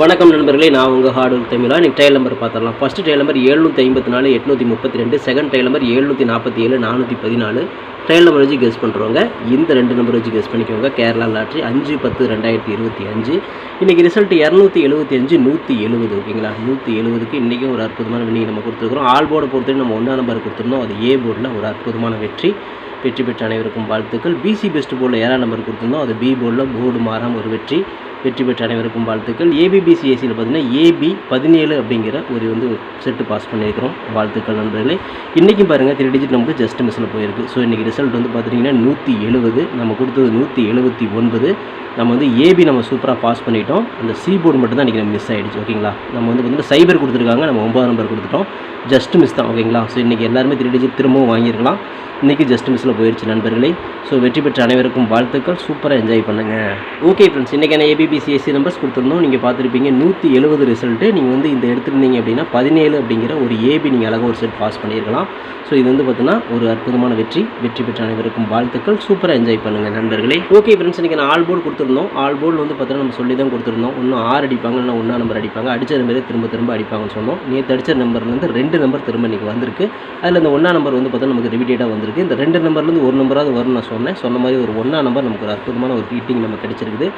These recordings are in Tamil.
வணக்கம் நண்பர்களே நான் உங்கள் ஹார்டுவல் தமிழா. நீங்கள் ட்ரையல் நம்பர் பார்த்துடலாம். ஃபஸ்ட்டு ட்ரையல் நம்பர் எழுநூற்றி ஐம்பத்தி நாலு எட்நூற்றி முப்பத்தி ரெண்டு செகண்ட் ட்ரையல் நம்பர் எழுநூற்றி நாற்பத்தி ஏழு நானூற்றி பதினாலு ட்ரையல் நம்பர் வச்சு கெஸ் பண்ணுறவங்க இந்த ரெண்டு நம்பர் வச்சு கெஸ் பண்ணிக்கோங்க. கேரளா லாட்ரி அஞ்சு பத்து ரெண்டாயிரத்தி இருபத்தி அஞ்சு. இன்றைக்கி ரிசல்ட் இரநூத்தி எழுபத்தி அஞ்சு நூற்றி எழுபது ஓகேங்களா? நூற்றி எழுபதுக்கு இன்றைக்கும் ஒரு அற்புதமான வின்னிங் நம்ம கொடுத்துருக்குறோம். ஆல் போர்டை பொறுத்தவரை நம்ம ஒன்றாம் நம்பர் கொடுத்துருந்தோம் அது ஏ போர்டில் ஒரு அற்புதமான வெற்றி. வெற்றி பெற்ற அனைவருக்கும் வாழ்த்துக்கள். பிசி பெஸ்ட் போர்டில் ஏழாம் நம்பர் கொடுத்துருந்தோம். அது பி போர்டில் போர்டு மாறாம ஒரு வெற்றி. வெற்றி பெற்ற அனைவருக்கும் வாழ்த்துக்கள். ஏபிபிசிஎஸ்சியில் பார்த்தீங்கன்னா ஏபி பதினேழு அப்படிங்கிற ஒரு வந்து செட்டு பாஸ் பண்ணியிருக்கிறோம். வாழ்த்துக்கள் நண்பர்களே. இன்றைக்கும் பாருங்கள் த்ரீ டிஜிட் நமக்கு ஜஸ்ட் மிஸ்ஸில் போயிருக்கு. ஸோ இன்றைக்கி ரிசல்ட் வந்து பார்த்துட்டிங்கன்னா நூற்றி எழுபது நம்ம கொடுத்தது நூற்றி எழுபத்தி ஒன்பது. நம்ம வந்து ஏபி நம்ம சூப்பராக பாஸ் பண்ணிட்டோம். அந்த சி போர்டு மட்டும் தான் இன்றைக்கி நம்ம மிஸ் ஆகிடுச்சு ஓகேங்களா? நம்ம வந்து பார்த்தீங்கன்னா சைபர் கொடுத்துருக்காங்க. நம்ம ஒம்பது நம்பர் கொடுத்துட்டோம். ஜஸ்ட் மிஸ் தான் ஓகேங்களா? ஸோ இன்றைக்கி எல்லாருமே த்ரீ டிஜிட் திரும்பவும் வாங்கியிருக்கலாம். இன்றைக்கி ஜஸ்ட் மிஸ்ஸில் போயிடுச்சு நண்பர்களே. ஸோ வெற்றி பெற்ற அனைவருக்கும் வாழ்த்துக்கள். சூப்பராக என்ஜாய் பண்ணுங்கள் ஓகே ஃப்ரெண்ட்ஸ் இன்றைக்கான ஏபிபிசிஎஸ்சி நம்பர்ஸ் கொடுத்துருந்தோம். நீங்கள் பார்த்துருப்பீங்க நூற்றி எழுபது ரிசல்ட்டு நீங்கள் வந்து இந்த எடுத்துருந்தீங்க அப்படின்னா பதினேழு அப்படிங்கிற ஒரு ஏபி நீங்கள் அழகாக ஒரு செட் பாஸ் பண்ணியிருக்கலாம். ஸோ இது வந்து பார்த்தீங்கன்னா ஒரு அற்புதமான வெற்றி. வெற்றி பெற்ற அனைவருக்கும் வாழ்த்துக்கள். சூப்பராக என்ஜாய் பண்ணுங்கள் நண்பர்களே. ஓகே ஃப்ரெண்ட்ஸ் இன்றைக்கி நான் ஆல் போர்டு கொடுத்துருந்தோம். ஆல் போர்டு வந்து பார்த்தீங்கன்னா நம்ம சொல்லி தான் கொடுத்துருந்தோம். இன்னும் ஆறு அடிப்பாங்க இல்லை ஒன்றா நம்பர் அடிப்பாங்க? அடித்த நம்பரே திரும்ப திரும்ப அடிப்பாங்கன்னு சொன்னோம். நேற்று தடித்த நம்பர்லேருந்து ரெண்டு நம்பர் திரும்ப இன்றைக்கி வந்திருக்கு. அதில் இந்த ஒன்றா நம்பர் வந்து பார்த்தீங்கன்னா நமக்கு ரிப்பீட்டடாக வந்திருக்கு. இந்த ரெண்டு நம்பர்லேருந்து ஒரு நம்பராவது வரும்னு நான் சொன்னேன். சொன்ன மாதிரி ஒரு ஒன்றா நம்பர் நமக்கு ஒரு அற்புதமான ஒரு ஹீட்டிங் நமக்கு கிடைச்சிருக்குது.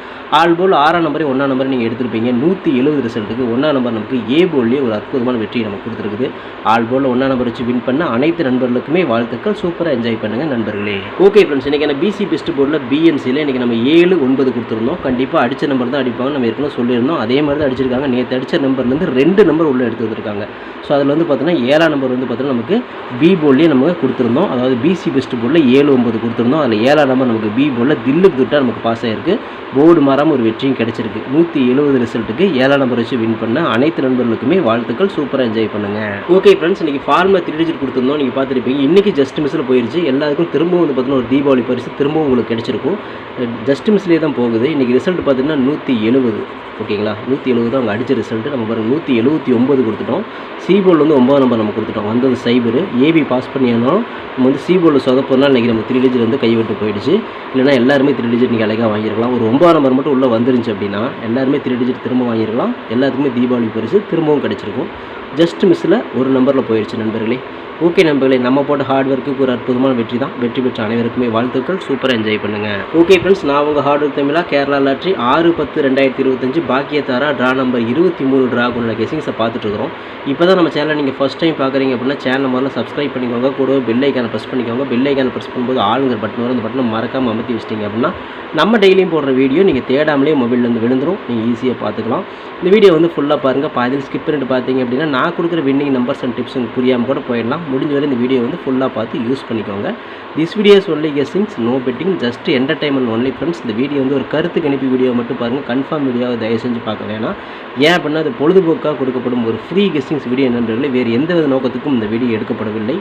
ஆல் போல் ஆறாம் நம்பரே ஒன்றா நம்பர் நீங்கள் எடுத்திருப்பீங்க. நூற்றி எழுபது ரிசல்ட்டுக்கு ஒன்றாம் நம்பர் நமக்கு ஏ போல்லேயே ஒரு அற்புதமான வெற்றி நமக்கு கொடுத்துருக்குது. ஆல் போலில் ஒன்றா நம்பர் வச்சு வின் பண்ண அனைத்து நண்பர்களுக்குமே வாழ்த்துக்கள். சூப்பராக என்ஜாய் பண்ணுங்கள் நண்பர்களே. ஓகே ஃப்ரெண்ட்ஸ் இன்றைக்கி பிசி பெஸ்ட் போர்டில் பிஎன்சியில் இன்றைக்கி நம்ம ஏழு ஒன்பது கொடுத்துருந்தோம். கண்டிப்பாக அடித்த நம்பர் தான் அடிப்பாங்க நம்ம ஏற்கனவே சொல்லியிருந்தோம். அதே மாதிரி தான் அடிச்சிருக்காங்க. நேற்று அடித்த நம்பர்லேருந்து ரெண்டு நம்பர் உள்ளே எடுத்து வந்திருக்காங்க. ஸோ அதில் வந்து பார்த்தீங்கன்னா ஏழாம் நம்பர் வந்து பார்த்தீங்கன்னா நமக்கு பி போர்ட்லேயே நமக்கு கொடுத்துருந்தோம். அதாவது பிசி பெஸ்ட் போர்டில் ஏழு ஒன்பது கொடுத்துருந்தோம். அதில் ஏழாம் நம்பர் நமக்கு பி போர்டில் தில்லுக்கு துட்டா நமக்கு பாஸ் ஆகிருக்கு போர்டு மாறாமல் ஒரு வெற்றி வெற்றியும் கிடைச்சிருக்கு. நூற்றி எழுபது ரிசல்ட்டுக்கு ஏழாம் நம்பர் வச்சு வின் பண்ண அனைத்து நண்பர்களுக்குமே வாழ்த்துக்கள். சூப்பராக என்ஜாய் பண்ணுங்கள் ஓகே ஃப்ரெண்ட்ஸ் இன்றைக்கி ஃபார்மில் த்ரீ டிஜிட் கொடுத்துருந்தோம். நீங்கள் பார்த்துருப்பீங்க. இன்றைக்கி ஜஸ்ட் மிஸ்ஸில் போயிருச்சு. எல்லாருக்கும் திரும்பவும் வந்து பார்த்தீங்கன்னா ஒரு தீபாவளி பரிசு திரும்பவும் உங்களுக்கு கிடச்சிருக்கும். ஜஸ்ட் மிஸ்லேயே தான் போகுது. இன்றைக்கி ரிசல்ட் பார்த்தீங்கன்னா நூற்றி எழுபது ஓகேங்களா? நூற்றி எழுபது அவங்க அடித்த ரிசல்ட்டு நம்ம பாருங்கள் நூற்றி எழுபத்தி ஒம்பது கொடுத்துட்டோம். சி வந்து ஒம்பது நம்பர் நம்ம கொடுத்துட்டோம். வந்தது சைபர் ஏபி பாஸ் பண்ணியானோம் நம்ம வந்து சி சொதப்போனால் இன்றைக்கி நம்ம த்ரீ டிஜிட் வந்து கைவிட்டு போயிடுச்சு. இல்லைனா எல்லாருமே த்ரீ டிஜிட் நீங்கள் அழகாக வாங்கியிருக்கலாம். ஒரு ஒம்பது நம்பர் மட்டும் உள்ளே வந்துருந்துச்சு அப்படின்னா எல்லாருமே த்ரீ டிஜிட் திரும்ப வாங்கியிருக்கலாம். எல்லாத்துக்குமே தீபாவளி பரிசு திரும்பவும் கிடச்சிருக்கும். ஜஸ்ட் மிஸ்ஸில் ஒரு நம்பரில் போயிடுச்சு நண்பர்களே. ஓகே நண்பர்களே நம்ம போட்ட ஹார்ட் ஒர்க்குக்கு ஒரு அற்புதமான வெற்றி தான். வெற்றி பெற்ற அனைவருக்குமே வாழ்த்துக்கள் சூப்பராக என்ஜாய் பண்ணுங்கள் ஓகே ஃப்ரெண்ட்ஸ் நான் உங்கள் ஹார்ட் ஒர்க் தமிழாக கேரளா லாட்ரி ஆறு பத்து ரெண்டாயிரத்தி இருபத்தஞ்சு பாக்கியத்தாரா ட்ரா நம்பர் இருபத்தி மூணு ட்ரா கெசிங்ஸை பார்த்துட்டு இருக்கிறோம். இப்போ தான் நம்ம சேனலை நீங்கள் ஃபஸ்ட் டைம் பார்க்குறீங்க அப்படின்னா சேனல் முதல்ல சப்ஸ்கிரைப் பண்ணிக்கோங்க. கூட பெல் ஐக்கானை ப்ரெஸ் பண்ணிக்கோங்க. பெல் ஐக்கானை ப்ரெஸ் பண்ணும்போது ஆளுங்கிற பட்டன் வரும். அந்த பட்டனை மறக்காமல் அமர்த்தி வச்சிட்டிங்க அப்படின்னா நம்ம டெய்லியும் போடுற வீடியோ நீங்கள் தேடாமலே மொபைல்லேருந்து விழுந்துரும். நீங்கள் ஈஸியாக பார்த்துக்கலாம். இந்த வீடியோ வந்து ஃபுல்லாக பாருங்கள் பாதியில் ஸ்கிப் பண்ணிட்டு பார்த்தீங்க அப்படின்னா நான் கொடுக்குற வின்னிங் நம்பர்ஸ் அண்ட் டிப்ஸ் புரியாமல் கூட போயிடலாம். முடிஞ்ச வரை இந்த வீடியோ வந்து ஃபுல்லாக பார்த்து யூஸ் பண்ணிக்கோங்க. This videos only guessings no betting just entertainment only friends இந்த வீடியோ வந்து ஒரு கருத்து கணிப்பு வீடியோ மட்டும் பாருங்கள் கன்ஃபார்ம் வீடியோவை தயவு செஞ்சு பார்க்க வேணாம். ஏன் அப்படின்னா அது பொழுதுபோக்காக கொடுக்கப்படும் ஒரு ஃப்ரீ கெஸ்ஸிங்ஸ் வீடியோ என்னன்றதுல வேறு எந்த வித நோக்கத்துக்கும் இந்த வீடியோ எடுக்கப்படவில்லை.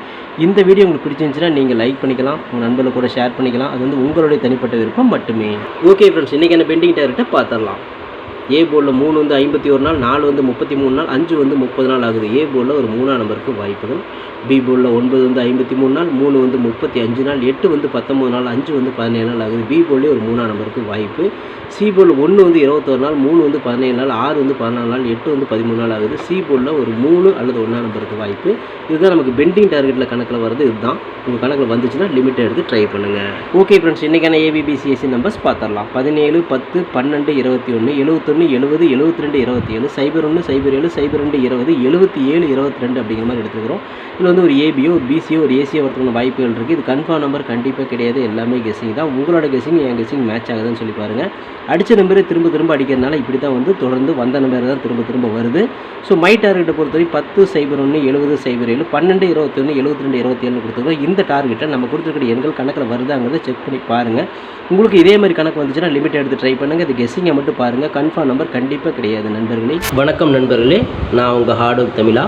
இந்த வீடியோ உங்களுக்கு பிடிச்சிருந்துச்சுன்னா நீங்கள் லைக் பண்ணிக்கலாம். உங்கள் நண்பர்கள் கூட ஷேர் பண்ணிக்கலாம். அது வந்து உங்களுடைய தனிப்பட்ட விருப்பம் மட்டுமே. ஓகே ஃப்ரெண்ட்ஸ் இன்றைக்கி என்ன பெண்டிங் டேரக்டை பார்த்துடலாம். ஏ போர்டில் மூணு வந்து ஐம்பத்தி ஒரு நாள் நாலு வந்து முப்பத்தி மூணு நாள் அஞ்சு வந்து முப்பது நாள் ஆகுது. ஏ போர்டில் ஒரு மூணாம் நம்பருக்கு வாய்ப்புகள். பி போர்டில் ஒன்பது வந்து ஐம்பத்தி மூணு நாள் மூணு வந்து முப்பத்தி அஞ்சு நாள் எட்டு வந்து பத்தொம்பது நாள் அஞ்சு வந்து பதினேழு நாள் ஆகுது. பி போர்டிலே ஒரு மூணாம் நம்பருக்கு வாய்ப்பு. சி போர்டில் ஒன்று வந்து இருபத்தொரு நாள் மூணு வந்து பதினேழு நாள் ஆறு வந்து பதினாலு நாள் எட்டு வந்து பதிமூணு நாள் ஆகுது. சி போர்டில் ஒரு மூணு அல்லது ஒன்றாம் நம்பருக்கு வாய்ப்பு. இதுதான் நமக்கு பெண்டிங் டார்கெட்டில் கணக்கில் வருது இதுதான். உங்கள் கணக்கில் வந்துச்சுன்னா லிமிட் எடுத்து ட்ரை பண்ணுங்கள் ஓகே ஃப்ரெண்ட்ஸ் இன்றைக்கான ஏபிபிசிஎஸ்சி நம்பர்ஸ் பார்த்துடலாம். பதினேழு பத்து பன்னெண்டு இருபத்தி ஒன்று எழுபத்தி எழுபத்தொன்று எழுபது எழுபத்தி ரெண்டு இருபத்தி ஏழு சைபர் ஒன்று சைபர் ஏழு சைபர் ரெண்டு இருபது எழுபத்தி ஏழு இருபத்தி ரெண்டு அப்படிங்கிற மாதிரி எடுத்துக்கிறோம் இதில் வந்து ஒரு ஏபியோ ஒரு பிசியோ ஒரு ஏசியோ வரதுக்கான வாய்ப்புகள் இருக்குது இது கன்ஃபார்ம் நம்பர் கண்டிப்பாக கிடையாது. எல்லாமே கெஸிங் தான். உங்களோட கெஸிங் என் கெஸிங் மேட்ச் ஆகுதுன்னு சொல்லி பாருங்கள் அடித்த நம்பரே திரும்ப திரும்ப அடிக்கிறதுனால இப்படி தான் வந்து தொடர்ந்து வந்த நம்பர் தான் திரும்ப திரும்ப வருது. ஸோ மை டார்கெட்டை பொறுத்தவரை பத்து சைபர் ஒன்று எழுபது சைபர் ஏழு பன்னெண்டு இருபத்தொன்று எழுபத்தி ரெண்டு இருபத்தி ஏழு கொடுத்துருக்கோம் இந்த டார்கெட்டை நம்ம கொடுத்துருக்கிற எண்கள் கணக்கில் வருதாங்கிறத செக் பண்ணி பாருங்கள் உங்களுக்கு இதே மாதிரி கணக்கு வந்துச்சுன்னா லிமிட் எடுத்து ட்ரை பண்ணுங்கள் இது கெஸ்ஸிங்கை மட்டும் பாருங்கள் கன்ஃபார்ம் நம்பர் கண்டிப்பாக கிடையாது நண்பர்களே. வணக்கம் நண்பர்களே நான் உங்கள் ஹார்ட் ஒர்க் தமிழா.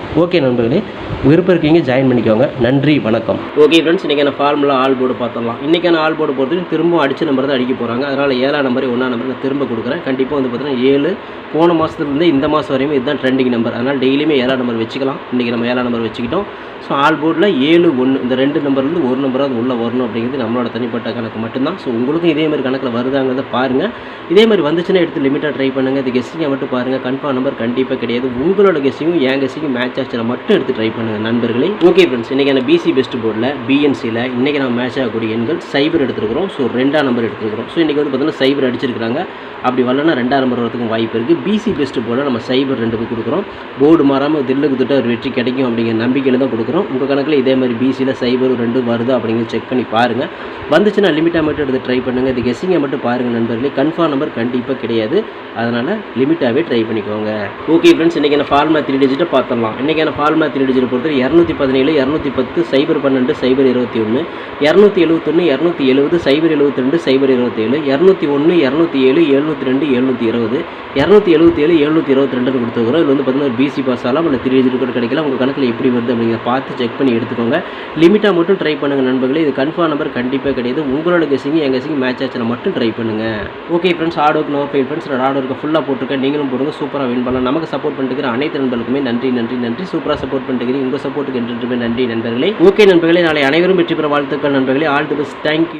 ஓகே நண்பர்களே விருப்பம் இருக்கீங்க ஜாயின் பண்ணிக்கோங்க. நன்றி வணக்கம். ஓகே ஃப்ரெண்ட்ஸ் இன்றைக்கான ஃபார்முலா ஆல் போர்டு பார்த்துடலாம். இன்றைக்கான ஆல் போர்டு பொறுத்தவரைக்கும் திரும்ப அடிச்ச நம்பர் தான் அடிக்க போகிறாங்க அதனால் ஏழாம் நம்பர் ஒன்றாம் நம்பர் நான் திரும்ப கொடுக்குறேன். கண்டிப்பாக வந்து பார்த்தீங்கன்னா ஏழு போன மாதத்துலேருந்து இந்த மாதம் வரையும் இதுதான் ட்ரெண்டிங் நம்பர் அதனால் டெய்லியுமே ஏழாம் நம்பர் வச்சுக்கலாம். இன்றைக்கி நம்ம ஏழாம் நம்பர் வச்சுக்கிட்டோம். ஸோ ஆல் போர்டில் ஏழு ஒன்று இந்த ரெண்டு நம்பர்லேருந்து ஒரு நம்பராக உள்ளே வரணும் அப்படிங்கிறது நம்மளோட தனிப்பட்ட கணக்கு மட்டும்தான். ஸோ உங்களுக்கும் இதே மாதிரி கணக்கில் வருதாங்கிறத பாருங்கள் இதே மாதிரி வந்துச்சுன்னா எடுத்து லிமிட்டாக ட்ரை பண்ணுங்கள் இது கெஸ்டிங்கை மட்டும் பாருங்கள் கன்ஃபார்ம் நம்பர் கண்டிப்பாக கிடையாது. உங்களோட கெஸ்டிங்கும் என் கெஸ்டிங்கும் மேட்ச் ஆச்சுன்னா மட்டும் எடுத்து ட்ரை பண்ணுங்கள் நண்பர்களே. ஓகே ஃப்ரெண்ட்ஸ் இன்றைக்கான பிசி பெஸ்ட் போர்டில் பிஎன்சியில் இன்றைக்கி நம்ம மேட்ச் ஆகக்கூடிய எண்கள் சைபர் எடுத்துருக்கிறோம். ஸோ ரெண்டாம் நம்பர் எடுத்துருக்கிறோம். ஸோ இன்றைக்கி வந்து பார்த்தீங்கன்னா சைபர் அடிச்சிருக்காங்க அப்படி வரலன்னா ரெண்டாம் நம்பர் வரதுக்கும் வாய்ப்பு இருக்குது பிசி பெஸ்ட் போர்டில் நம்ம சைபர் ரெண்டுக்கு கொடுக்குறோம். போர்டு மாறாமல் தில்லுக்கு திட்ட ஒரு வெற்றி கிடைக்கும் அப்படிங்கிற நம்பிக்கையில் தான் கொடுக்குறோம். உங்கள் கணக்கில் இதே மாதிரி பிசியில் சைபர் ரெண்டு வருதா அப்படிங்கிறது செக் பண்ணி பாருங்கள் வந்துச்சுன்னா லிமிட்டாக மட்டும் எடுத்து ட்ரை பண்ணுங்கள் இது கெஸ்ஸிங்கை மட்டும் பாருங்கள் நண்பர்களே. கன்ஃபார்ம் நம்பர் கண்டிப்பாக கிடையாது. அதனால் லிமிட்டாகவே ட்ரை பண்ணிக்கோங்க. ஓகே ஃப்ரெண்ட்ஸ் இன்றைக்கி நான் ஃபார்மா த்ரீ டிஜிட்டை பார்த்துடலாம். இன்றைக்கான ஃபார்மா த்ரீ டிஜிட்டை பொறுத்தவரை இரநூத்தி பதினேழு இரநூத்தி பத்து சைபர் பன்னெண்டு சைபர் இருபத்தி ஒன்று இரநூத்தி எழுபத்தொன்று இரநூத்தி எழுபது சைபர் எழுபத்தி ரெண்டு சைபர் இருபத்தேழு இரநூத்தி ஒன்று இரநூத்தி ஏழு எழுநூற்றி ரெண்டு எழுநூற்றி இருபது இரநூத்தி எழுபத்தி ஏழு எழுநூற்றி இருபத்தி ரெண்டுன்னு கொடுத்துருக்குறோம். இதில் வந்து பார்த்தீங்கன்னா பிசி பாஸ் ஆகலாம் இல்லை த்ரீ டிஜிட் கூட கிடைக்கலாம். உங்கள் கணக்கில் எப்படி வருது அப்படிங்கிறத பார்த்து செக் பண்ணி எடுத்துக்கோங்க. லிமிட்டாக மட்டும் ட்ரை பண்ணுங்கள் நண்பர்களே. இது கன்ஃபார்ம் நம்பர் கண்டிப்பாக கிடையாது. உங்களோட கெஸிங் என் கெஸிங் மேட்ச் ஆச்சுன்னா மட்டும் ட்ரை பண்ணுங்கள் ஓகே ஃப்ரெண்ட்ஸ் ஆர்டருக்கு நோ ஃபைவ் ஃப்ரெண்ட்ஸ் நான் ஃபுல்லாக போட்டிருக்கேன். நீங்களும் போடுங்க. சூப்பராக வின் பண்ணலாம். நமக்கு சப்போர்ட் பண்ணிட்டு அனைத்து நண்பர்களுக்குமே நன்றி நன்றி நன்றி. சூப்பராக சப்போர்ட் பண்ணிட்டு உங்கள் சப்போர்ட்டுக்கு என்றுமே நன்றி நண்பர்களே. ஓகே நண்பர்களே நாளை அனைவரும் வெற்றி பெற வாழ்த்துக்கள் நண்பர்களே. All the best thank you